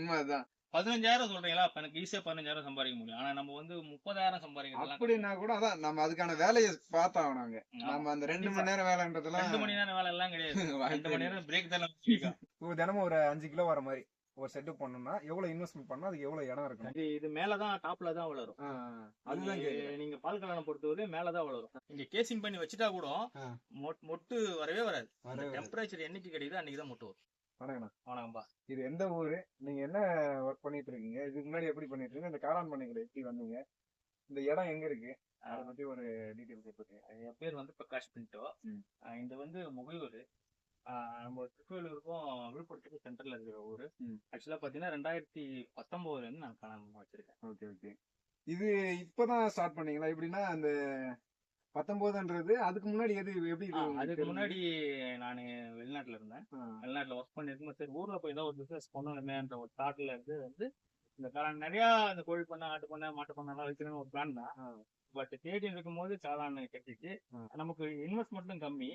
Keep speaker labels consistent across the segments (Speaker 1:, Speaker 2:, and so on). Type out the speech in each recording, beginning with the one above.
Speaker 1: உண்மைதான்.
Speaker 2: பதினஞ்சாயிரம் சொல்றீங்களா? அப்ப எனக்கு ஈஸியா பதினஞ்சாயிரம் சம்பாதிக்க முடியும். ஆனா நம்ம வந்து முப்பதாயிரம் சம்பாதிக்கலாம்
Speaker 1: அப்படின்னா கூட அதான் நம்ம அதுக்கான வேலையை பார்த்தாகணும் நாங்க. நம்ம அந்த ரெண்டு மணி நேரம் வேலைன்றதெல்லாம்
Speaker 2: ரெண்டு மணி நேரம் வேலை எல்லாம் கிடையாது ரெண்டு மணி. நேரம் பிரேக் தானே
Speaker 3: தினமும் ஒரு அஞ்சு கிலோ வர மாதிரி ஒரு செட்டப் பண்ணணும்னா எவ்வளவு இன்வெஸ்ட்மெண்ட் பண்ணா அதுக்கு எவ்வளவு இடம் இருக்கணும்.
Speaker 2: இது மேலதான் டாப்ல தான் வளரும்.
Speaker 1: அதுதான்
Speaker 2: நீங்க- நீங்க பால் கல்யாணம் பொறுத்தவரை மேலதான் வளரும். இங்க கேசிங் பண்ணி வச்சுட்டா கூட மொட்டு வரவே வராது.
Speaker 3: வரவே வராது.
Speaker 2: டெம்பரேச்சர் என்னைக்கு கிடைக்குதோ அன்னைக்கு தான் மொட்டு வரும்.
Speaker 3: வணக்கண்ணா.
Speaker 2: வணக்கம்பா.
Speaker 3: இது எந்த ஊரு? நீங்க என்ன ஒர்க் பண்ணிட்டு இருக்கீங்க? இதுக்கு முன்னாடி எப்படி பண்ணிட்டு இருக்கீங்க இந்த காளான் பண்ணைகளை எப்படி வந்தீங்க? இந்த இடம் எங்க இருக்கு? அதை பத்தி ஒரு டீடைல் கொடுத்துருக்கீங்க
Speaker 2: என் பேர் வந்து பிரகாஷ். ஆஹ் இது வந்து முகையூர். நம்ம திருக்கோயிலூருக்கும் விழுப்புரத்துக்கும் சென்டர்ல இருக்கிற ஊரு. ஆக்சுவலா பாத்தீங்கன்னா ரெண்டாயிரத்தி பத்தொன்பதுல இருந்து நான் காணாம வச்சிருக்கேன்.
Speaker 1: Okay okay. இது இப்பதான் ஸ்டார்ட் பண்ணீங்களா? எப்படின்னா அந்த பத்தொன்பதுன்றது அதுக்கு முன்னாடி எது எப்படி
Speaker 2: அதுக்கு? முன்னாடி நான் வெளிநாட்டுல இருந்தேன் வெளிநாட்டுல ஒர்க் பண்ணிருக்கும் சரி ஊர்ல போய் தான் ஒரு பிசினஸ் பண்ணணுமேன்ற ஒரு தாட்ல இருந்து வந்து இந்த காளான் நிறைய இந்த கோழி பண்ண ஆட்டு பண்ண மாட்டு பண்ண எல்லாம் வைக்கணும்னு ஒரு பிளான் தான். பட் தேடி இருக்கும்போது காளான் கட்டிச்சு. நமக்கு இன்வெஸ்ட்மெண்ட்டும் கம்மி.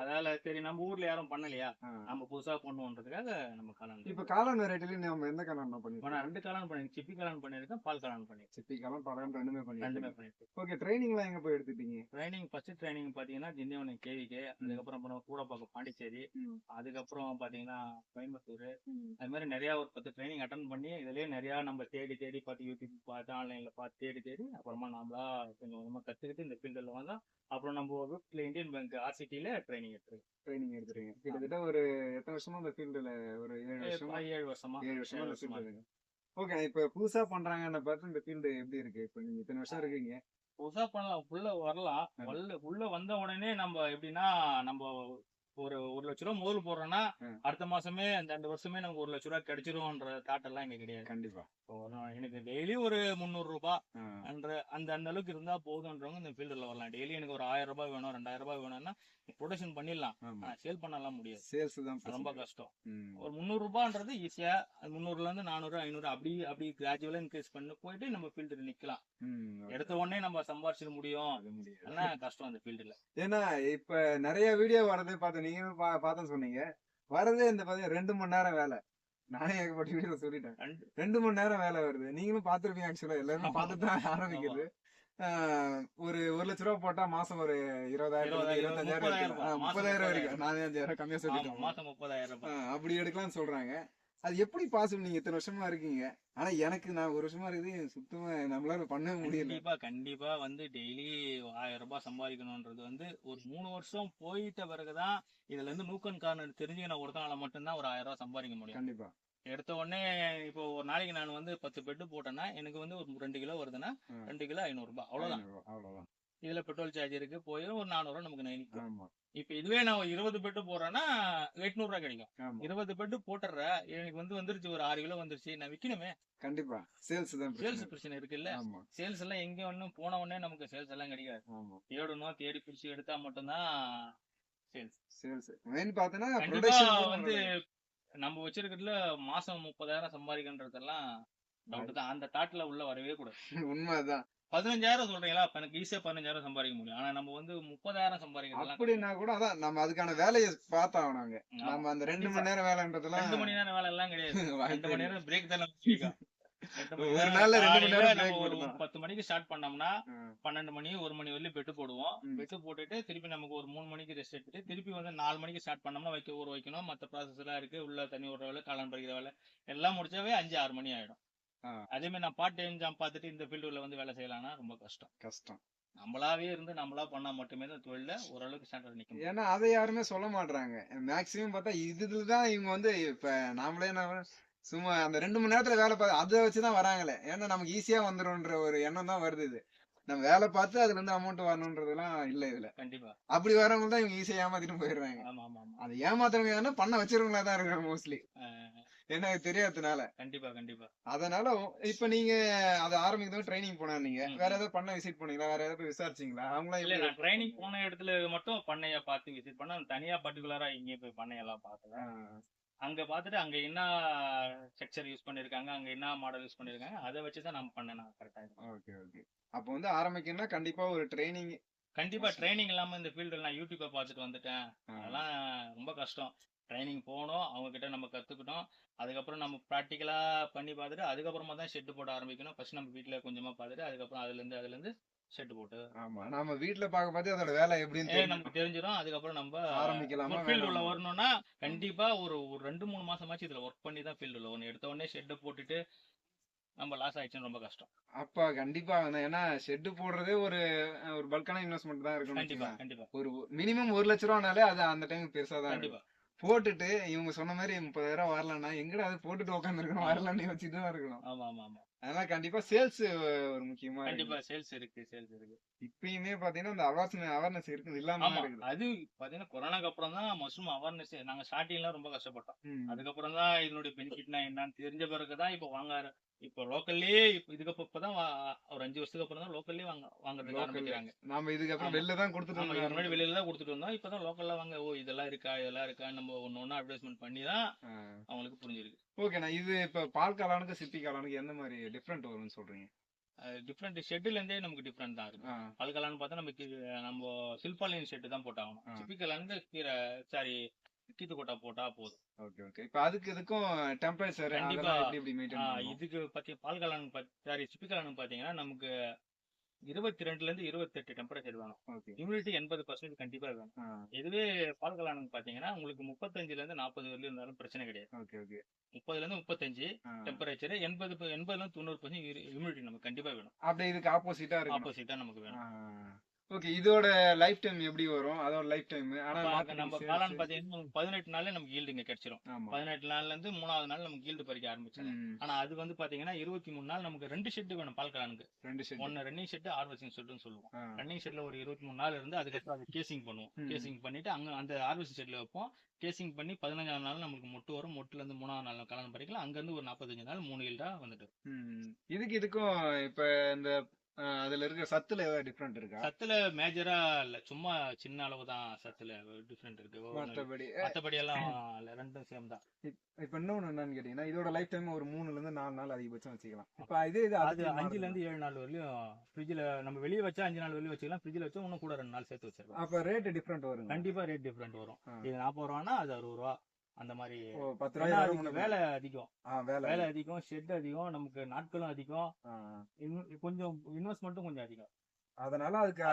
Speaker 2: அதால சரி நம்ம ஊர்ல யாரும் பண்ணலையா. நம்ம புதுசா பண்ணுவோன்றதுக்காக நம்ம காளான்
Speaker 1: இப்ப காளான் வெரைட்டில நம்ம எந்த காளான்
Speaker 2: நான் ரெண்டு காளான் பண்ணி சிப்பி காளான் பண்ணிருக்கேன் பால் காளான் பண்ணிருக்கேன்
Speaker 1: சிப்பி காளான் பழம் ரெண்டுமே
Speaker 2: ரெண்டுமே
Speaker 1: பண்ணிருக்கோம்
Speaker 2: பண்ணிருக்கேன்
Speaker 1: ஓகே ட்ரைனிங் எல்லாம் எங்க போய் எடுத்துட்டீங்க
Speaker 2: ட்ரைனிங் ஃபர்ஸ்ட் ட்ரைனிங் பாத்தீங்கன்னா திண்டிவனம் கேவிகே அதுக்கப்புறம் அப்புறம் கூடப்பாக்கம் பாண்டிச்சேரி. அதுக்கப்புறம் பாத்தீங்கன்னா கோயம்புத்தூர் அது மாதிரி நிறைய ஒரு பத்து ட்ரைனிங் அட்டன் பண்ணி இதுலயே நிறைய நம்ம தேடி தேடி பார்த்து யூடியூப் பார்த்து ஆன்லைன்ல பார்த்து தேடி தேடி அப்புறமா நாமளா கொஞ்சம் கொஞ்சமா கத்துக்கிட்டு இந்த ஃபீல்டில் வந்தா அப்புறம் நம்ம வீட்டுல இந்தியன் பேங்க் ஆர்சிட்டில ட்ரைனிங் எடுத்துருக்கோம்
Speaker 1: ட்ரைனிங் எடுத்துறீங்க கிட்டத்தட்ட ஒரு எத்தனை வருஷமா அந்த ஃபீல்டுல ஒரு ஏழு வருஷமா?
Speaker 2: ஏழு வருஷமா.
Speaker 1: ஏழு வருஷமா இந்த ஃபீல்டு இருக்கு ஓகே இப்ப புதுசா பண்றாங்கன்னு பார்த்து இந்த ஃபீல்டு எப்படி இருக்கு? இப்ப நீங்க இத்தனை வருஷம் இருக்கீங்க.
Speaker 2: புதுசா பண்ணலாம். உள்ள வரலாம். உள்ள உள்ள வந்த உடனே நம்ம எப்படின்னா நம்ம ஒரு ஒரு லட்ச ரூபா முதல் போடுறோம்னா. அடுத்த மாசமே அந்த ரெண்டு வருஷமே நமக்கு ஒரு லட்ச ரூபா கிடைச்சிரும்ன்ற தாட் எல்லாம் இங்க கிடையாது.
Speaker 1: கண்டிப்பா.
Speaker 2: எனக்கு டெய்லி ஒரு முந்நூறு ரூபாய் என்ற அந்த அந்த அளவுக்கு இருந்தா போதுன்றவங்க இந்த ஃபீல்டுல வரலாம். டெய்லி எனக்கு ஒரு ஆயிரம் ரூபாய் வேணும் ரெண்டாயிரம் ரூபாய் வேணும்னா ப்ரொடக்ஷன் பண்ணிடலாம். ஆனா சேல் பண்ணலாம் முடியாது.
Speaker 1: சேல்ஸ் தான்
Speaker 2: ரொம்ப. கஷ்டம். ஒரு முந்நூறு ரூபான்றது ஈஸியா முந்நூறுல இருந்து நானூறு ஐநூறு அப்படி அப்படி கிராஜுவலா இன்க்ரீஸ் பண்ணி போயிட்டு நம்ம ஃபீல்டுல நிக்கலாம். எடுத்த உடனே நம்ம சம்பாரிச்சிட முடியும். ஆனா கஷ்டம் அந்த ஃபீல்டுல
Speaker 1: ஏன்னா இப்ப நிறைய வீடியோ வரது பார்த்து நீங்க பார்த்தேன்னு சொன்னீங்க. வரதே இந்த பாத்தீங்க ரெண்டு மணி நேரம் வேலை. நானே ஏகப்பட்ட வீடியோ சொல்லிட்டேன்.
Speaker 2: ரெண்டு-
Speaker 1: மணி நேரம் வேலை வருது. நீங்களும் பாத்துருப்பீங்க ஆக்சுவலா எல்லாருமே பார்த்துட்டு தான் ஆரம்பிக்குது. ஆஹ், ஒரு ஒரு லட்ச ரூபா போட்டா மாசம் ஒரு இருபதாயிரம் இருபத்தஞ்சாயிரம்
Speaker 2: முப்பதாயிரம்
Speaker 1: வரைக்கும். நான் அஞ்சாயிரம் கம்மியா ஆஹ், அப்படி எடுக்கலாம்னு சொல்றாங்க. அது எப்படி பாசிபிள் நீங்க இத்தனை வருஷமா இருக்கீங்க. ஆனா எனக்கு நான் ஒரு வருஷமா இருக்குது சுத்தமா நம்மளால பண்ணவே முடியல.
Speaker 2: கண்டிப்பா கண்டிப்பா வந்து டெய்லி ஆயிரம் ரூபாய் சம்பாதிக்கணும்ன்றது வந்து ஒரு மூணு வருஷம் போயிட்ட பிறகுதான் இதுல இருந்து நூக்கன் காரணம் தெரிஞ்சுக்கின ஒருத்தனால மட்டும்தான் ஒரு ஆயிரம் ரூபாய் சம்பாதிக்க முடியும்.
Speaker 1: கண்டிப்பா.
Speaker 2: எடுத்த உடனே இப்போ ஒரு நாளைக்கு நான் வந்து பத்து பெட்டு போட்டேன்னா எனக்கு வந்து ஒரு ரெண்டு கிலோ வருதுன்னா. ரெண்டு கிலோ ஐநூறு ரூபாய். அவ்வளவுதான்.
Speaker 1: அவ்வளவுதான்.
Speaker 2: இதுல பெட்ரோல் சார்ஜ் இருக்கு போய் ஒரு நானூறு நமக்கு நினைக்கும் இப்ப இதுவே நான் இருபது பெட்டு போடுறேன்னா எட்நூறு ரூபாய் கிடைக்கும் இருபது பெட்டு போட்டுற எனக்கு வந்து வந்துருச்சு ஒரு ஆறு கிலோ வந்துருச்சு நான் விக்கணுமே.
Speaker 1: கண்டிப்பா. சேல்ஸ் தான்
Speaker 2: சேல்ஸ்
Speaker 1: பிரச்சனை.
Speaker 2: இருக்குல்ல. சேல்ஸ் எல்லாம் எங்க ஒன்னும் போன உடனே நமக்கு சேல்ஸ் எல்லாம் கிடைக்காது. தேடணும் தேடி பிடிச்சு எடுத்தா மட்டும்தான் சேல்ஸ்.
Speaker 1: சேல்ஸ். மெயின் ப்ரொடக்ஷன்
Speaker 2: வந்து நம்ம வச்சிருக்கிறதுல மாசம் முப்பதாயிரம் சம்பாதிக்கின்றதெல்லாம் டவுட் தான். அந்த தாட்ல உள்ள வரவே கூடாது.
Speaker 1: உண்மைதான்.
Speaker 2: பதினஞ்சாயிரம் சொல்றீங்களா? அப்ப எனக்கு ஈஸியா பதினஞ்சாயிரம் சம்பாதிக்க முடியும். ஆனா நம்ம வந்து முப்பதாயிரம் சம்பாதிக்கலாம்
Speaker 1: அப்படின்னா கூட அதான் நம்ம அதுக்கான வேலையை பார்த்தாகணும் நாங்க நம்ம அந்த ரெண்டு மணி நேரம் வேலைன்றதெல்லாம்
Speaker 2: ரெண்டு மணி நேரம் வேலை எல்லாம் கிடையாது ரெண்டு மணி. நேரம் பிரேக் தானே
Speaker 1: ஒரு நாள்ல ரெண்டு மணி நேரம்.
Speaker 2: பத்து மணிக்கு ஸ்டார்ட் பண்ணோம்னா பன்னெண்டு மணி ஒரு மணி வரையும் பெட்டு போடுவோம். பெட்டு போட்டுட்டு திருப்பி நமக்கு ஒரு மூணு மணிக்கு ரெஸ்ட் எடுத்துட்டு திருப்பி வந்து நாலு மணிக்கு ஸ்டார்ட் பண்ணோம்னா வைக்க ஊற வைக்கணும். மத்த ப்ராசஸ் எல்லாம் இருக்கு. உள்ள தண்ணி விடுற வேலை காளான் பறிக்கிற வேலை. எல்லாம் முடிச்சாவே அஞ்சு ஆறு மணி ஆயிடும். அதே மாதிரி நான் பார்ட் டைம் ஜாப் பார்த்துட்டு இந்த ஃபீல்டுல வந்து வேலை செய்யலாம்னா ரொம்ப கஷ்டம்.
Speaker 1: கஷ்டம்.
Speaker 2: நம்மளாவே இருந்து நம்மளா பண்ணா மட்டுமே தான் தொழில ஓரளவுக்கு ஸ்டாண்டர்ட் முடியும்
Speaker 1: ஏன்னா அதை யாருமே சொல்ல மாட்றாங்க. மேக்சிமம் பார்த்தா இதுதான் இவங்க வந்து இப்ப நாமளே என்ன சும்மா அந்த ரெண்டு மணி நேரத்துல வேலை பார்த்து அதை வச்சுதான் வராங்களே. ஏன்னா நமக்கு ஈஸியா வந்துரும்ன்ற ஒரு எண்ணம் தான் வருது இது. நம்ம வேலை பார்த்து அதுல இருந்து அமௌண்ட் வரணுன்றதெல்லாம் இல்ல இதுல.
Speaker 2: கண்டிப்பா.
Speaker 1: அப்படி வரவங்க தான் இவங்க ஈஸியா ஏமாத்திட்டு போயிடுறாங்க.
Speaker 2: ஆமா ஆமா ஆமா
Speaker 1: அதை ஏமாத்துறவங்க பண்ண வச்சிருவங்களா தான் இருக்காங்க மோஸ்ட்லி இது தெரியாததுனால.
Speaker 2: கண்டிப்பா கண்டிப்பா.
Speaker 1: அதனால இப்ப நீங்க அதை ஆரம்பிக்கவும் ட்ரைனிங் போனா நீங்க. வேற ஏதாவது பண்ண விசிட் பண்ணீங்களா வேற ஏதாவது விசாரிச்சீங்களா? அவங்களாம்
Speaker 2: இல்ல நான் ட்ரைனிங் போன இடத்துல மட்டும் பண்ணைய பார்த்து விசிட் பண்ண தனியா பர்டிகுலரா இங்கே போய் பண்ணையெல்லாம் பார்க்கல
Speaker 1: ஆ,
Speaker 2: அங்க பார்த்துட்டு அங்க என்ன ஸ்ட்ரக்சர் யூஸ் பண்ணிருக்காங்க அங்க என்ன மாடல் யூஸ் பண்ணிருக்காங்க அதை வச்சு தான் நம்ம பண்ண நான் கரெக்டா
Speaker 1: ஓகே ஓகே. அப்போ வந்து ஆரம்பிக்கணும்னா கண்டிப்பா ஒரு ட்ரைனிங்
Speaker 2: கண்டிப்பா ட்ரைனிங் இல்லாம இந்த ஃபீல்டுல நான் யூடியூப்பை பார்த்துட்டு வந்துட்டேன். அதெல்லாம் ரொம்ப கஷ்டம். ட்ரைனிங் போனோம் அவங்க கிட்ட நம்ம கத்துக்கிட்டோம். அதுக்கப்புறம் நம்ம ப்ராக்டிக்கலா பண்ணி பார்த்துட்டு அதுக்கப்புறமா தான் ஷெட் போட ஆரம்பிக்கணும். ஃபர்ஸ்ட் நம்ம வீட்ல கொஞ்சமா பார்த்துட்டு அதுக்கப்புறம் அதுல இருந்து அதுல இருந்து ஷெட் போட்டு.
Speaker 1: ஆமா நாம வீட்ல பாக்க பார்த்து அதோட வேலை எப்படின்னு.
Speaker 2: நமக்கு தெரிஞ்சிடும் அதுக்கப்புறம் நம்ம
Speaker 1: ஆரம்பிக்கலாமா
Speaker 2: ஃபீல்டு உள்ள? வரணும்னா கண்டிப்பா ஒரு ஒரு ரெண்டு மூணு மாசமாச்சு இதுல ஒர்க் பண்ணி தான் ஃபீல்டு உள்ள வரணும். எடுத்த உடனே ஷெட் போட்டுட்டு நம்ம லாஸ் ஆயிடுச்சுன்னு ரொம்ப கஷ்டம்.
Speaker 1: அப்பா கண்டிப்பா. ஏன்னா ஷெட் போடுறதே ஒரு ஒரு பல்கான இன்வெஸ்ட்மெண்ட் தான் இருக்கும்னு
Speaker 2: கண்டிப்பா. கண்டிப்பா.
Speaker 1: ஒரு மினிமம் ஒரு லட்ச ரூபானாலே அது அந்த டைம் பெருசா தான் இருக்கும்
Speaker 2: கண்டிப்பா
Speaker 1: போட்டுட்டு இவங்க சொன்ன மாதிரி முப்பதாயிரம் வரலன்னா எங்கடா அது போட்டுட்டு உட்காந்துருக்கணும் வரலன்னு வச்சுட்டு தான் இருக்கணும்.
Speaker 2: ஆமா ஆமா ஆமா.
Speaker 1: அதனால கண்டிப்பா சேல்ஸ் ஒரு முக்கியமா இருக்கு
Speaker 2: கண்டிப்பா சேல்ஸ் இருக்கு சேல்ஸ் இருக்கு
Speaker 1: இப்பயுமே பாத்தீங்கன்னா இந்த அவேர்னஸ் அவேர்னஸ் இருக்குது இல்லாம இருக்குது
Speaker 2: அது பாத்தீங்கன்னா கொரோனாக்கு அப்புறம் தான் மஷ்ரூம் அவேர்னஸ் நாங்க ஸ்டார்டிங்ல ரொம்ப கஷ்டப்பட்டோம். அதுக்கப்புறம் தான் இதனுடைய பெனிஃபிட்னா என்னன்னு தெரிஞ்ச பிறகு தான் இப்போ வாங்க இப்போ லோக்கல்லே இப்போ இதுக்கு இப்பதான் ஒரு அஞ்சு வருஷத்துக்கு அப்புறம் தான் லோக்கல்லே வாங்க வாங்குறதுக்கு. ஆரம்பிக்கிறாங்க
Speaker 1: நாம இதுக்கப்புறம். வெளில தான் கொடுத்துட்டு
Speaker 2: இதுக்கு முன்னாடி. வெளியில தான் கொடுத்துட்டு வந்தோம் இப்பதான் லோக்கல்ல வாங்க ஓ இதெல்லாம் இருக்கா இதெல்லாம் இருக்கா நம்ம ஒன்னு ஒன்னு அட்வர்டைஸ்மெண்ட் பண்ணி தான். அவங்களுக்கு புரிஞ்சிருக்கு
Speaker 1: ஓகேண்ணா இது இப்ப பால் காளானுக்கு சிப்பி காளானுக்கு எந்த மாதிரி டிஃப்ரெண்ட் வரும்னு சொல்றீங்க?
Speaker 2: டிஃப்ரெண்ட் ஷெட்ல இருந்தே நமக்கு டிஃப்ரெண்ட் தான் இருக்கு பல்கலான்னு பார்த்தா நமக்கு நம்ம சில்பாலின் ஷெட் தான் போட்டாகணும்.
Speaker 1: ஆ.
Speaker 2: சிப்பிக்கலான்னு கீரை சாரி கீத்து கொட்டா போட்டா போதும்.
Speaker 1: Okay okay. இப்ப அதுக்கு இதுக்கும் டெம்பரேச்சர்
Speaker 2: கண்டிப்பா.
Speaker 1: அதெல்லாம் எப்படி எப்படி மெயின்டைன்
Speaker 2: ஆ,
Speaker 1: பண்ணணும்?
Speaker 2: இதுக்கு பத்தி பால் கலான் சாரி சிப்பிக்கலான்னு பாத்தீங்கன்னா நமக்கு இருபத்தி ரெண்டுல இருந்து இருபத்தெட்டு டெம்பரேச்சர் வேணும் ஹியூமிடிட்டி எண்பது பர்சன்ட் கண்டிப்பா வேணும். இதுவே பால் கலானுக்கு பாத்தீங்கன்னா உங்களுக்கு முப்பத்தஞ்சுல இருந்து நாற்பது வரலும் இருந்தாலும் பிரச்சனை கிடையாது.
Speaker 1: ஓகே ஓகே
Speaker 2: முப்பதுல இருந்து முப்பத்தஞ்சு. டெம்பரேச்சர் எண்பது எண்பதுல இருந்து தொண்ணூறு பர்சன்ட் ஹியூமிடிட்டி நமக்கு கண்டிப்பா வேணும்.
Speaker 1: அப்படியே இதுக்கு ஆப்போசிட்டா
Speaker 2: ஆப்போசிட்டா நமக்கு வேணும்.
Speaker 1: ஓகே இதோட லைஃப் டைம் எப்படி வரும்? அதோட லைஃப் டைம் ஆனா
Speaker 2: நம்ம காளான் பாத்தீங்கன்னா பதினெட்டு நாள்ல நமக்கு ஈல்டுங்க கிடைச்சிரும். பதினெட்டு நாள்ல இருந்து மூணாவது நாள் நமக்கு ஈல்டு பறிக்க ஆரம்பிச்சிடும் ஆனா அது வந்து பாத்தீங்கன்னா இருபத்தி மூணு நாள் நமக்கு ரெண்டு ஷெட் வேணும் பால் கலானுக்கு.
Speaker 1: ரெண்டு ஷெட்
Speaker 2: ஒன்னு ரன்னிங் ஷெட் ஹார்வெஸ்டிங் ஷெட்னு சொல்லுவோம். ரன்னிங் ஷெட்ல ஒரு இருபத்தி மூணு நாள் இருந்து அதுக்கப்புறம் அது கேசிங் பண்ணுவோம். கேசிங் பண்ணிட்டு அங்க அந்த ஹார்வெஸ்டிங் ஷெட்ல வைப்போம். கேசிங் பண்ணி பதினஞ்சாம் நாள் நமக்கு மொட்டு வரும். மொட்டுல இருந்து மூணாவது நாள் கல்யாணம் பறிக்கலாம். அங்க இருந்து ஒரு நாற்பத்தஞ்சு நாள் மூணு ஈல்டா வந்துட்டு
Speaker 1: இதுக்கு இதுக்கும் இப்ப இந்த அதுல இருக்க சத்துல ஏதாவது டிஃப்ரெண்ட் இருக்கா?
Speaker 2: சத்துல மேஜரா இல்ல. சும்மா சின்ன அளவு தான் சத்துல டிஃப்ரெண்ட் இருக்கு.
Speaker 1: மத்தபடி
Speaker 2: மத்தபடி எல்லாம் ரெண்டும் சேம் தான்.
Speaker 1: இப்ப இன்னொன்னு என்னன்னு கேட்டீங்கன்னா இதோட லைஃப் டைம் ஒரு மூணுல இருந்து நாலு நாள் அதிகபட்சம் வச்சுக்கலாம். இப்ப இதே இது
Speaker 2: அது அஞ்சுல? இருந்து ஏழு நாள் வரையும் ஃப்ரிட்ஜ்ல நம்ம வெளியே வச்சா அஞ்சு நாள் வெளியே வச்சுக்கலாம். ஃப்ரிட்ஜ்ல வச்சா இன்னும் கூட ரெண்டு நாள் சேர்த்து வச்சிருக்கலாம்
Speaker 1: அப்ப ரேட் டிஃப்ரெண்ட் வருங்க.
Speaker 2: கண்டிப்பா ரேட் டிஃப்ரெண்ட் வரும். இது நாற்பது ரூபானா அது அறுபது ரூபா. அந்த மாதிரி
Speaker 1: பத்து ரூபாய்
Speaker 2: வேலை அதிகம்
Speaker 1: வேலை
Speaker 2: அதிகம். ஷெட் அதிகம். நமக்கு நாட்களும் அதிகம். கொஞ்சம் இன்வெஸ்ட்மெண்ட்டும் கொஞ்சம் அதிகம்.
Speaker 1: அதனால அதுக்கு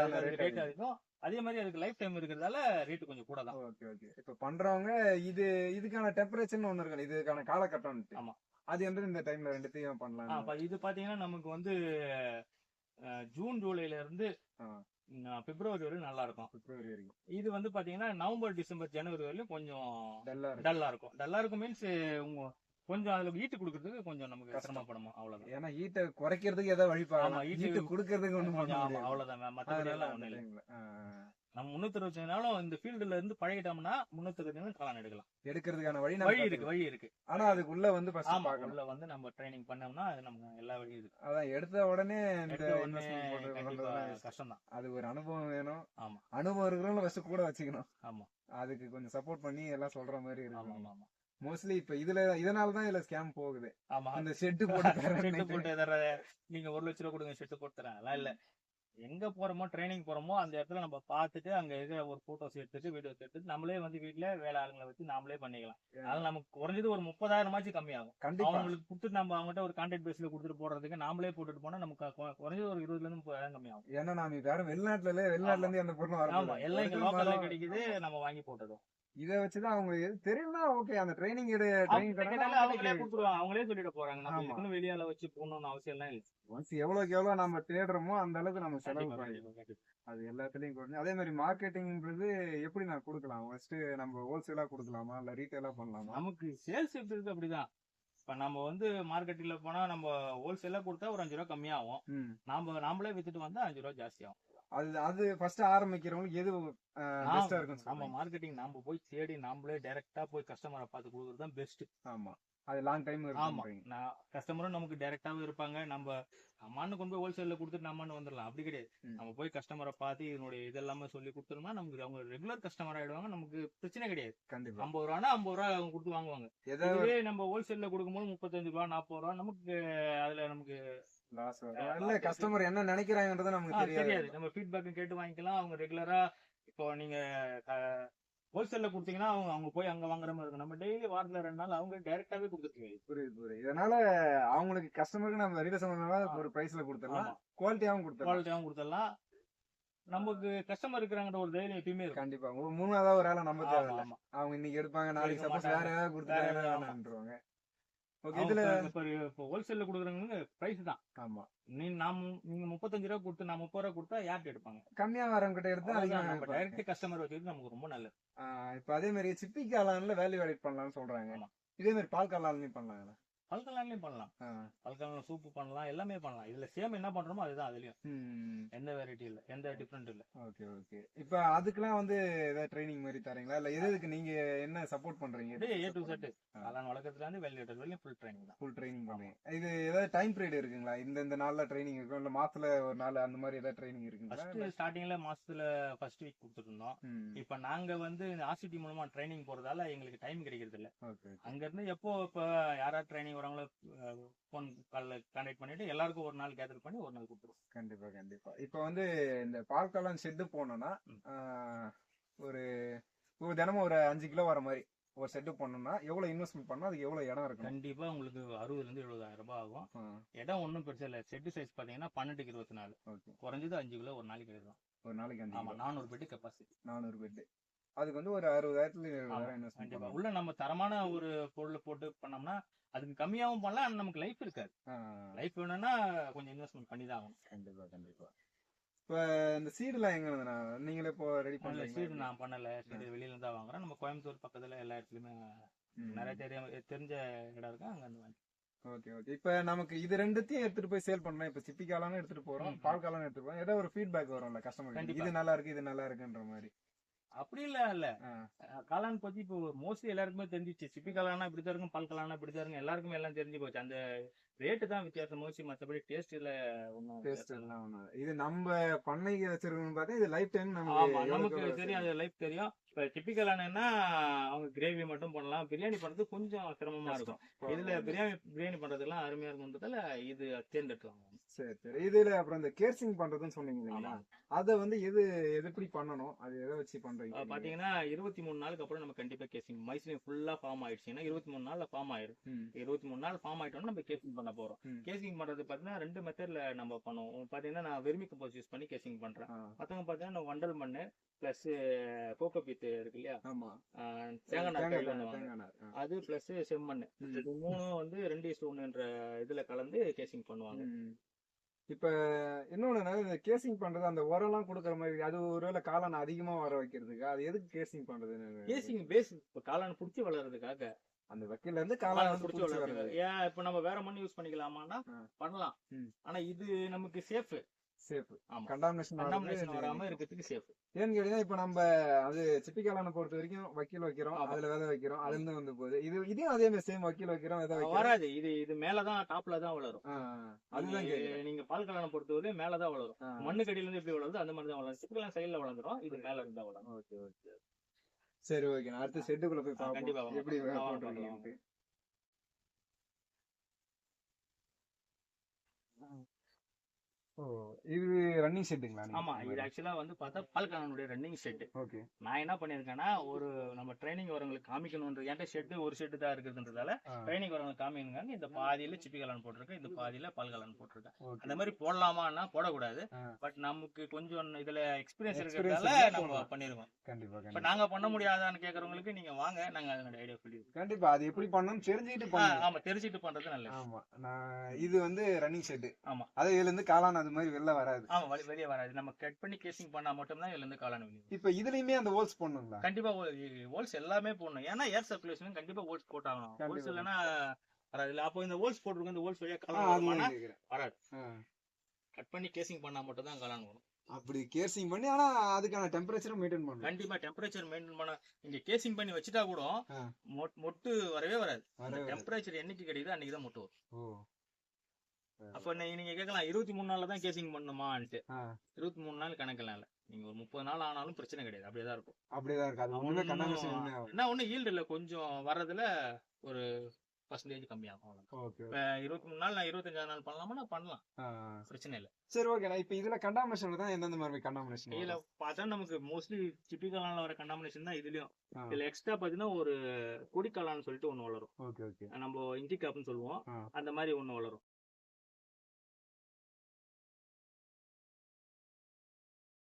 Speaker 2: ரேட் அதிகம். அதே மாதிரி அதுக்கு லைஃப் டைம் இருக்கிறதால ரேட் கொஞ்சம் கூட தான்.
Speaker 1: Okay okay. இப்ப பண்றவங்க இது இதுக்கான டெம்பரேச்சர்னு ஒண்ணு இருக்கு இதுக்கான காலகட்டம்
Speaker 2: ஆமா.
Speaker 1: அது வந்து இந்த டைம்ல ரெண்டுத்தையும் பண்ணலாம்
Speaker 2: இது பாத்தீங்கன்னா நமக்கு வந்து ஜூன் ஜூலைல இருந்து பிப்ரவரி வரையும் நல்லா இருக்கும்
Speaker 1: பிப்ரவரி வரைக்கும்.
Speaker 2: இது வந்து பாத்தீங்கன்னா நவம்பர் டிசம்பர் ஜனவரி வரையும் கொஞ்சம்
Speaker 1: டல்லா இருக்கு
Speaker 2: டல்லா இருக்கும். டல்லா இருக்கும் மீன்ஸ் உங்க கொஞ்சம் அதுல ஈட்டு கொடுக்கறதுக்கு கொஞ்சம் நமக்கு
Speaker 1: கஷ்டம்.
Speaker 2: சிரமப்படுமா அவ்வளவுதான்.
Speaker 1: ஏன்னா ஈட்டை குறைக்கிறதுக்கு ஏதாவது வழி ஈட்டு கொடுக்கறதுக்கு முடியாது.
Speaker 2: அவ்வளவுதான். மத்தபடி எல்லாம்
Speaker 1: அந்த
Speaker 2: ஒண்ணும் இல்ல.
Speaker 1: timeல, ஆ,
Speaker 2: நம்ம முன்னூத்தி அறுபத்தி நாளும் இந்த ஃபீல்டுல இருந்து பழகிட்டோம்னா முன்னூத்தி அறுபத்தி காளான் எடுக்கலாம்.
Speaker 1: எடுக்கிறதுக்கான வழி
Speaker 2: வழி
Speaker 1: நம்ம
Speaker 2: இருக்கு வழி இருக்கு.
Speaker 1: ஆனா அதுக்குள்ள வந்து
Speaker 2: ஆமா உள்ள வந்து நம்ம ட்ரைனிங் பண்ணோம்னா அது நமக்கு எல்லா வழியும் இருக்கு.
Speaker 1: அதான் எடுத்த உடனே இந்த
Speaker 2: கஷ்டம் தான்
Speaker 1: அது ஒரு அனுபவம் வேணும்.
Speaker 2: ஆமா.
Speaker 1: அனுபவம் இருக்கிறவங்க ஃபர்ஸ்ட் கூட வச்சுக்கணும்.
Speaker 2: ஆமா.
Speaker 1: அதுக்கு கொஞ்சம் சப்போர்ட் பண்ணி எல்லாம் சொல்ற மாதிரி
Speaker 2: ஆமா
Speaker 1: இருக்கு
Speaker 2: ஆமா ஆமா.
Speaker 1: மோஸ்ட்லி இப்ப இதுல இதனால தான் இதுல ஸ்கேம் போகுது.
Speaker 2: ஆமா.
Speaker 1: அந்த ஷெட் போட்டு
Speaker 2: ஷெட்டு போட்டு நீங்க ஒரு லட்ச ரூபா கொடுங்க ஷெட்டு போட்டு தரேன் இல்ல. எங்க போறோமோ ட்ரைனிங் போறோமோ அந்த இடத்துல நம்ம பார்த்துட்டு அங்க இருக்கிற ஒரு போட்டோஸ் எடுத்துட்டு வீடியோஸ் எடுத்துட்டு நம்மளே வந்து வீட்ல வேலை ஆளுங்களை வச்சு நாமளே பண்ணிக்கலாம். அதனால நமக்கு குறைஞ்சது ஒரு முப்பதாயிரமாச்சும் கம்மியாகும். அவங்களுக்கு கொடுத்துட்டு நம்ம அவங்ககிட்ட ஒரு கான்ட்ராக்ட் பேஸ்ல கொடுத்துட்டு போடுறதுக்கு நாமளே போட்டுட்டு போனா நமக்கு குறைஞ்சது ஒரு இருபதுல இருந்து முப்பதாயிரம் கம்மியாகும்.
Speaker 1: ஏன்னா நாம வேற வெளிநாட்டுல வெளிநாட்டுல இருந்து எந்த பொருளும்
Speaker 2: ஆமா. எல்லாம் இங்க லோக்கல்ல கிடைக்குது நம்ம வாங்கி போட்டதும்
Speaker 1: இத வச்சுதான் அவங்க எது தெரியும்னா ஓகே அந்த ட்ரைனிங்
Speaker 2: கேட்டாலே அவங்களே கொடுத்துருவாங்க. அவங்களே சொல்லிட்டு போறாங்க. நம்ம வெளியால வச்சு போகணும்னு அவசியம் எல்லாம் இல்ல.
Speaker 1: ஒன்ஸ் எவ்வளவுக்கு எவ்வளவு நம்ம தேடுறோமோ அந்த அளவுக்கு நம்ம செலவு
Speaker 2: கண்டிப்பா.
Speaker 1: அது எல்லாத்துலயும் குறைஞ்சு அதே மாதிரி மார்க்கெட்டிங்ன்றது எப்படி நான் கொடுக்கலாம்? ஃபர்ஸ்ட் நம்ம ஹோல்சேலா கொடுக்கலாமா? இல்ல ரீட்டைலா பண்ணலாமா?
Speaker 2: நமக்கு சேல்ஸ் எப்படி இருக்கு அப்படிதான். இப்ப நம்ம வந்து மார்க்கெட்டிங்ல போனா நம்ம ஹோல்சேலா கொடுத்தா ஒரு அஞ்சு ரூபா கம்மியாகும். நாம நாமளே வித்துட்டு வந்தா அஞ்சு ரூபா ஜாஸ்தி ஆகும்.
Speaker 1: அது அது ஃபர்ஸ்ட் ஆரம்பிக்கிறவங்களுக்கு எது பெஸ்டா இருக்கும்னு
Speaker 2: நம்ம மார்க்கெட்டிங் நாம போய் தேடி நாமளே டைரக்டா போய் கஸ்டமரை பார்த்து கொடுக்கறது தான் பெஸ்ட்
Speaker 1: ஆமா. அது லாங் டைம்
Speaker 2: ஆமா.
Speaker 1: இருக்கும்
Speaker 2: நான் கஸ்டமரும் நமக்கு டைரக்டாவே இருப்பாங்க. நம்ம அம்மான்னு கொண்டு போய் ஹோல்சேல்ல கொடுத்துட்டு நம்மன்னு வந்துடலாம். அப்படி கிடையாது. நம்ம போய் கஸ்டமரை பார்த்து இதனுடைய இதெல்லாமே சொல்லி கொடுத்தோம்னா நமக்கு அவங்க ரெகுலர் கஸ்டமர் ஆயிடுவாங்க. நமக்கு பிரச்சனை கிடையாது.
Speaker 1: கண்டிப்பா.
Speaker 2: ஐம்பது ரூபானா ஐம்பது ரூபா அவங்க கொடுத்து வாங்குவாங்க. இதுவே நம்ம ஹோல்சேல்ல கொடுக்கும்போது முப்பத்தஞ்சு ரூபா நாற்பது ரூபா நமக்கு அதுல நமக்கு
Speaker 1: லாஸ் இல்ல கஸ்டமர் என்ன நினைக்கிறாங்கன்றது நமக்கு தெரியாது.
Speaker 2: நம்ம ஃபீட்பேக் கேட்டு வாங்கிக்கலாம். அவங்க ரெகுலரா இப்போ நீங்க ஹோல்சேல்ல கொடுத்தீங்கன்னா அவங்க அவங்க போய் அங்க வாங்குற மாதிரி இருக்கும். நம்ம டெய்லி வாரத்துல ரெண்டு நாள் அவங்க டைரக்டாவே கொடுத்துருக்கீங்க
Speaker 1: புரியுது புரியுது. இதனால அவங்களுக்கு கஸ்டமருக்கு நம்ம வெளியில சொன்னதுனால ஒரு பிரைஸ்ல கொடுத்துடலாம். குவாலிட்டியாவும் கொடுத்துடலாம்.
Speaker 2: குவாலிட்டியாவும் கொடுத்துடலாம். நமக்கு கஸ்டமர் இருக்கிறாங்கிற ஒரு தைரியம் எப்பயுமே
Speaker 1: கண்டிப்பா. மூணாவது ஒரு ஆளை நம்ப
Speaker 2: ஆமா,
Speaker 1: தேவையில்ல. அவங்க இன்னைக்கு எடுப்பாங்க நாளைக்கு சப்போஸ் வேற. ஏதாவது கொடுத்துட்டாங்கன்னா
Speaker 2: வேற ஏதாவது
Speaker 1: வேணான்றுவாங்க ஓகே இதுல
Speaker 2: இப்ப ஹோல்சேல்ல பிரைஸ் தான்.
Speaker 1: ஆமா.
Speaker 2: நீ நாம் நீங்க முப்பத்தஞ்சு ரூபா கொடுத்து நான் முப்பது ரூபா கொடுத்தா யார்கிட்ட எடுப்பாங்க?
Speaker 1: கம்மியா வரவங்க கிட்ட எடுத்து.
Speaker 2: டைரக்ட் கஸ்டமர் வச்சுக்கிறது நமக்கு ரொம்ப நல்லது.
Speaker 1: இப்ப அதே மாதிரி சிப்பி காளான்ல வேல்யூ பண்ணலாம்னு சொல்றாங்க. இதே மாதிரி பால் காளான்லயும் பண்ணலாங்களா
Speaker 2: பல்கலான்லயும் பண்ணலாம். பல்கலான் சூப்பு பண்ணலாம் எல்லாமே பண்ணலாம். இதுல சேம் என்ன பண்றோமோ அதுதான் அதுலயும். எந்த வெரைட்டி இல்ல எந்த டிஃபரெண்ட் இல்ல.
Speaker 1: Okay okay. இப்ப அதுக்கெல்லாம் வந்து ஏதாவது ட்ரைனிங் மாதிரி தரீங்களா? இல்ல எது எதுக்கு நீங்க என்ன சப்போர்ட் பண்றீங்க?
Speaker 2: ஏ டு செட்
Speaker 1: ஆ.
Speaker 2: காளான் வளர்க்கறதுல இருந்து வெளியிட்ட வரையும் ஃபுல் ட்ரைனிங் தான்.
Speaker 1: ஃபுல் ட்ரைனிங் பண்றீங்க இது ஏதாவது டைம் பீரியட் இருக்குங்களா? இந்த இந்த நாள்ல ட்ரைனிங் இருக்கும் இல்ல மாசத்துல ஒரு நாள் அந்த மாதிரி ஏதாவது ட்ரைனிங் இருக்குங்களா?
Speaker 2: ஃபர்ஸ்ட் ஸ்டார்டிங்ல மாசத்துல ஃபர்ஸ்ட் வீக் கொடுத்துட்டு இருந்தோம் இப்ப நாங்க வந்து ஆர்சிடி மூலமா ட்ரைனிங் போறதால எங்களுக்கு டைம் கிடைக்கிறது இல்ல
Speaker 1: ஓகே.
Speaker 2: அங்க இருந்து எப்போ இப்ப யாராவது ட்ரைனிங் வரவங்களோ ஃபோன் கால்ல கான்டாக்ட் பண்ணிட்டு எல்லாருக்கும் ஒரு நாள் கேதர் பண்ணி ஒரு நாள் கொடுத்துருவோம்
Speaker 1: கண்டிப்பா கண்டிப்பா. இப்ப வந்து இந்த பால் காளான் ஷெட்டு போனோம்னா ஒரு ஒரு தினமும் ஒரு அஞ்சு கிலோ வர மாதிரி ஒரு செட்டு பண்ணோம்னா எவ்வளவு இன்வெஸ்ட்மெண்ட் பண்ணா அதுக்கு எவ்வளவு இடம் இருக்கணும்?
Speaker 2: கண்டிப்பா உங்களுக்கு அறுபதுல இருந்து எழுபதாயிரம் ரூபாய் ஆகும். இடம் ஒன்றும் பெருசா இல்ல. செட்டு சைஸ் பாத்தீங்கன்னா பன்னெண்டுக்கு இருபத்தி நாலு. குறைஞ்சது அஞ்சு கிலோ ஒரு நாளைக்கு எடுக்கலாம்.
Speaker 1: ஒரு நாளைக்கு
Speaker 2: ஆமா நானூறு பெட்டு கெப்பாசிட்டி
Speaker 1: நானூறு பெட்டு அதுக்கு வந்து ஒரு அறுபதாயிரத்துல
Speaker 2: உள்ள நம்ம தரமான ஒரு பொருள் போட்டு பண்ணோம்னா அதுக்கு கம்மியாவும் பண்ணலாம் ஆனா நமக்கு லைஃப் இருக்காது. லைஃப் வேணும்னா கொஞ்சம் இன்வெஸ்ட்மெண்ட் பண்ணி தான் ஆகணும்.
Speaker 1: கண்டிப்பா கண்டிப்பா. இப்ப இந்த சீடுலாம் எங்க இருந்துண்ணா நீங்களே இப்போ ரெடி
Speaker 2: சீடு
Speaker 1: பண்றீங்க
Speaker 2: நான் பண்ணல. சீடு வெளியில இருந்தா வாங்குறேன். நம்ம கோயம்புத்தூர் பக்கத்துல எல்லா இடத்துலயுமே நிறைய தெரிய தெரிஞ்ச இடம் இருக்கு அங்க இருந்து வாங்கி
Speaker 1: ஓகே ஓகே. இப்ப நமக்கு இது ரெண்டுத்தையும் எடுத்துட்டு போய் சேல் பண்ணலாம் இப்ப சிப்பி காளானும் எடுத்துட்டு போறோம். பால் காளானும் எடுத்துட்டு போறோம். ஏதோ ஒரு ஃபீட்பேக் வரும்ல கஸ்டமர். இது நல்லா இருக்கு இது நல்லா இருக்குன்ற மாதிரி.
Speaker 2: அப்படி இல்ல இல்ல. காளான் பத்தி இப்போ மோஸ்ட்லி எல்லாருக்குமே தெரிஞ்சிச்சு சிப்பி காளானா இப்படி தான் இருக்கும் பால் காளானா இப்படி தான் இருக்கும். எல்லாருக்குமே எல்லாம் தெரிஞ்சு போச்சு. அந்த ரேட்டு தான் வித்தியாசம். மோஸ்ட்லி மத்தபடி டேஸ்ட்ல ஒன்றும்
Speaker 1: டேஸ்ட் எல்லாம் இல்ல. இது நம்ம பண்ணைக்கு வச்சிருக்கோம்னு பார்த்தா இது லைஃப் டைம் நமக்கு
Speaker 2: தெரியும் அது லைஃப் தெரியும். இப்ப டிப்பிக்கலானா அவங்க கிரேவி மட்டும் பண்ணலாம். பிரியாணி பண்றது கொஞ்சம் சிரமமா இருக்கும். இதுல பிரியாணி பிரியாணி பண்றதுலாம் அருமையா இருக்குன்றதால இது தேர்ந்தெடுக்கலாம்
Speaker 1: சரி சரி. இதுல அப்புறம் இந்த கேர்சிங் பண்றதுன்னு சொன்னீங்க இல்லைங்களா. அத வந்து எது எப்படி பண்ணணும்? அது எதை வச்சு பண்றீங்க?
Speaker 2: பாத்தீங்கன்னா இருபத்தி மூணு நாளுக்கு அப்புறம் நம்ம கண்டிப்பா கேசிங் மைசூரியம் ஃபுல்லா ஃபார்ம் ஆயிடுச்சுன்னா இருபத்தி மூணு நாள்ல ஃபார்ம் ஆயிடும். இருபத்தி மூணு நாள் ஃபார்ம் ஆயிட்டோம்னா நம்ம கேசிங் பண்ண போறோம். கேசிங் பண்றது பாத்தீங்கன்னா ரெண்டு மெத்தட்ல நம்ம பண்ணுவோம். பாத்தீங்கன்னா நான் வெர்மி கம்போஸ் யூஸ் பண்ணி கேசிங் பண்றேன்.
Speaker 1: ஆ,
Speaker 2: மத்தவங்க பாத்தீங்கன்னா நான் வண்டல் மண்ணு பிளஸ் கோகோ பீத் இருக்கு இல்லையா
Speaker 1: ஆமா
Speaker 2: தேங்காய். அது பிளஸ் செம்மண். இது மூணும் வந்து ரெண்டு இஸ் ஒன்னுன்ற இதுல கலந்து கேசிங் பண்ணுவாங்க.
Speaker 1: இப்ப இன்னொன்னு இந்த கேசிங் பண்றது அந்த உரம்லாம் கொடுக்குற மாதிரி அது ஒருவேளை காளான் அதிகமா வர வைக்கிறதுக்கு? அது எதுக்கு கேசிங் பண்றதுன்னு
Speaker 2: கேசிங் பேஸ் இப்ப காளான் புடிச்சு வளர்றதுக்காக.
Speaker 1: அந்த வக்கீல்ல இருந்து காளான் வந்து
Speaker 2: புடிச்சு
Speaker 1: வர்றது
Speaker 2: ஏன் இப்ப நம்ம வேற மண் யூஸ் பண்ணிக்கலாமான்னா. பண்ணலாம். ஆனா இது நமக்கு சேஃப்
Speaker 1: சேஃப் கண்டாமினேஷன்
Speaker 2: கண்டாமினேஷன் வராம இருக்கிறதுக்கு சேஃப்
Speaker 1: ஏன்னு கேட்டீங்கன்னா இப்ப நம்ம அது காளானை பொறுத்த வரைக்கும் வக்கீல் வைக்கிறோம். அதுல விதை வைக்கிறோம் அதுல இருந்து வந்து போகுது. இது இதையும் அதே மாதிரி சேம் வக்கீல் வைக்கிறோம் விதை வைக்கிறோம்.
Speaker 2: வராது. இது இது மேலதான் டாப்ல தான் வளரும்.
Speaker 1: அதுதான்
Speaker 2: நீங்க- பால் கல்யாணம் பொறுத்தவரை மேலதான் வளரும். மண்ணு கடியில இருந்து எப்படி வளருது அந்த மாதிரி தான் வளரும். சிப்பிக்கலாம் சைடுல வளர்ந்துரும் இது மேல இருந்தா வளரும்.
Speaker 1: ஓகே ஓகே சரி ஓகே நான் அடுத்த செட்டுக்குள்ள போய்
Speaker 2: கண்டிப்பா.
Speaker 1: எப்படி
Speaker 2: ஆ, வாங்க,
Speaker 1: போட்டுருக்கீங்கன்ட்டு ஓ இது ரன்னிங் செட்டுங்களா
Speaker 2: ஆமா இது ஆக்சுவலா வந்து பார்த்தா பால் கல்யாணுடைய ரன்னிங் செட்
Speaker 1: ஓகே.
Speaker 2: நான் என்ன பண்ணிருக்கேன்னா ஒரு நம்ம ட்ரைனிங் வரவங்களுக்கு காமிக்கணும்ன்றது என்கிட்ட ஷெட்டு ஒரு ஷெட்டு தான் இருக்குதுன்றதால ட்ரைனிங் வரவங்களுக்கு காமிக்கணுங்க இந்த பாதியில சிப்பி கலான் போட்டிருக்கேன் இந்த பாதியில பால் கலான் போட்டிருக்கேன். அந்த மாதிரி போடலாமான்னா போடக்கூடாது. பட் நமக்கு கொஞ்சம் இதுல எக்ஸ்பீரியன்ஸ் இருக்கிறதால நம்ம. பண்ணிருக்கோம்.
Speaker 1: கண்டிப்பா
Speaker 2: இப்ப நாங்க பண்ண முடியாதான்னு கேக்குறவங்களுக்கு நீங்க வாங்க நாங்க அதனோட ஐடியா சொல்லி
Speaker 1: கண்டிப்பா அது எப்படி பண்ணணும்னு தெரிஞ்சுக்கிட்டு
Speaker 2: ஆமா தெரிஞ்சுட்டு பண்றது நல்லது
Speaker 1: ஆமா நான் இது வந்து ரன்னிங் செட்டு
Speaker 2: ஆமா.
Speaker 1: அது இதுல இருந்து காளான் அது மாதிரி வெளில வராது.
Speaker 2: ஆமா வெளி- வெளியே வராது. நம்ம கட் பண்ணி கேசிங் பண்ணா மட்டும்தான் இதுல இருந்து காளான் வெளியே.
Speaker 1: இப்ப இதுலயுமே அந்த ஹோல்ஸ் பண்ணுங்களா
Speaker 2: கண்டிப்பா ஹோல்ஸ் எல்லாமே போடணும். ஏன்னா ஏர் சர்க்குலேஷன் கண்டிப்பா ஹோல்ஸ் போட்டாகணும். ஹோல்ஸ் இல்லைன்னா வராது. இல்ல அப்போ இந்த ஹோல்ஸ் போட்டிருக்கோம் இந்த ஹோல்ஸ் வழியா காளான். வராது. கட் பண்ணி கேசிங் பண்ணா மட்டும் தான் காளான் வரும்.
Speaker 1: அப்படி கேர்சிங் பண்ணி ஆனா அதுக்கான டெம்பரேச்சரும் மெயின்டைன் பண்ணணும்.
Speaker 2: கண்டிப்பா டெம்பரேச்சர் மெயின்டைன் பண்ண நீங்க கேசிங் பண்ணி வச்சுட்டா கூட மொட்டு வரவே வராது. டெம்பரேச்சர் என்னைக்கு கிடைக்குதோ அன்னைக்கு தான் மொட்டு வரும். அப்ப நீங்க கேட்கலாம் இருபத்தி மூணு நாள்ல தான் கேசிங் பண்ணுமான்ட்டு. இருபத்தி மூணு நாள் கணக்கெல்லாம் இல்ல. நீங்க ஒரு முப்பது நாள் ஆனாலும் பிரச்சனை கிடையாது. அப்படியே தான் இருக்கும்.
Speaker 1: அப்படியேதான் இருக்கு அது என்ன
Speaker 2: ஒண்ணு ஈல்டு இல்ல. கொஞ்சம் வர்றதுல ஒரு பர்சன்டேஜ் கம்மியாகும்.
Speaker 1: ஓகே
Speaker 2: இருபத்தி மூணு நாள் நான் இருபத்தஞ்சாவது நாள் பண்ணலாமா? பண்ணலாம். பிரச்சனை இல்லை.
Speaker 1: சரி ஓகேண்ணா இப்ப இதுல கண்டாமினேஷன் தான் எந்தெந்த மாதிரி கண்டாமினேஷன்
Speaker 2: இதுல பார்த்தா நமக்கு மோஸ்ட்லி டிபிக்கலான வர கண்டாமினேஷன் தான் இதுலயும். இதுல எக்ஸ்ட்ரா பாத்தீங்கன்னா ஒரு கொடிக்காளான்னு சொல்லிட்டு ஒண்ணு வளரும்.
Speaker 1: Okay okay.
Speaker 2: நம்ம இஞ்சி காப்புன்னு சொல்லுவோம். அந்த மாதிரி ஒண்ணு வளரும்.